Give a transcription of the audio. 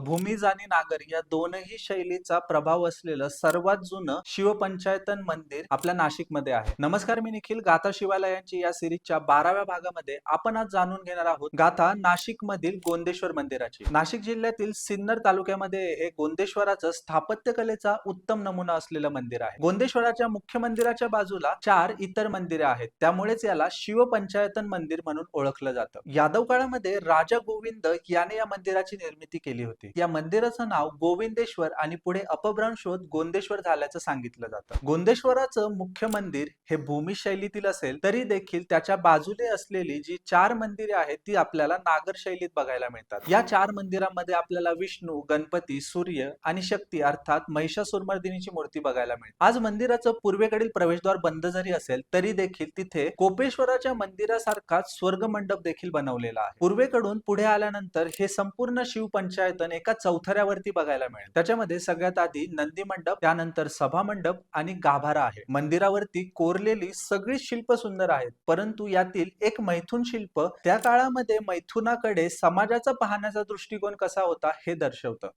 भूमिज आणि नागर या दोनही शैलीचा प्रभाव असलेलं सर्वात जुनं शिवपंचायतन मंदिर आपल्या नाशिकमध्ये आहे. नमस्कार मी निखिल. गाथा शिवालयांची या सिरीजच्या बाराव्या भागामध्ये आपण आज जाणून घेणार आहोत गाथा नाशिक मधील गोंदेश्वर मंदिराची. नाशिक जिल्ह्यातील सिन्नर तालुक्यामध्ये हे गोंदेश्वराचं स्थापत्यकलेचा उत्तम नमुना असलेलं मंदिर आहे. गोंदेश्वराच्या मुख्य मंदिराच्या बाजूला चार इतर मंदिरे आहेत. त्यामुळेच याला शिवपंचायतन मंदिर म्हणून ओळखलं जातं. यादव काळामध्ये राजा गोविंद याने या मंदिराची निर्मिती केली होती. या मंदिराचं नाव गोविंदेश्वर आणि पुढे अपभ्रंश होत गोंदेश्वर झाल्याचं सांगितलं जातं. गोंदेश्वराचं मुख्य मंदिर हे भूमी शैलीतील असेल तरी देखील त्याच्या बाजूने असलेली जी चार मंदिरे आहेत ती आपल्याला नागर शैलीत बघायला मिळतात. या चार मंदिरांमध्ये आपल्याला विष्णू गणपती सूर्य आणि शक्ती अर्थात महिषासुरमर्दिनीची मूर्ती बघायला मिळते. आज मंदिराचं पूर्वेकडील प्रवेशद्वार बंद जरी असेल तरी देखील तिथे कोपेश्वराच्या मंदिरासारखाच स्वर्ग मंडप देखील बनवलेला आहे. पूर्वेकडून पुढे आल्यानंतर हे संपूर्ण शिवपंचायतन एका चौथऱ्यावरती बघायला मिळेल. त्याच्यामध्ये सगळ्यात आधी नंदी मंडप त्यानंतर सभा मंडप आणि गाभारा आहे. मंदिरावरती कोरलेली सगळी शिल्प सुंदर आहेत. परंतु यातील एक मैथुन शिल्प त्या काळामध्ये मैथुनाकडे समाजाचा पाहण्याचा दृष्टिकोन कसा होता हे दर्शवतं.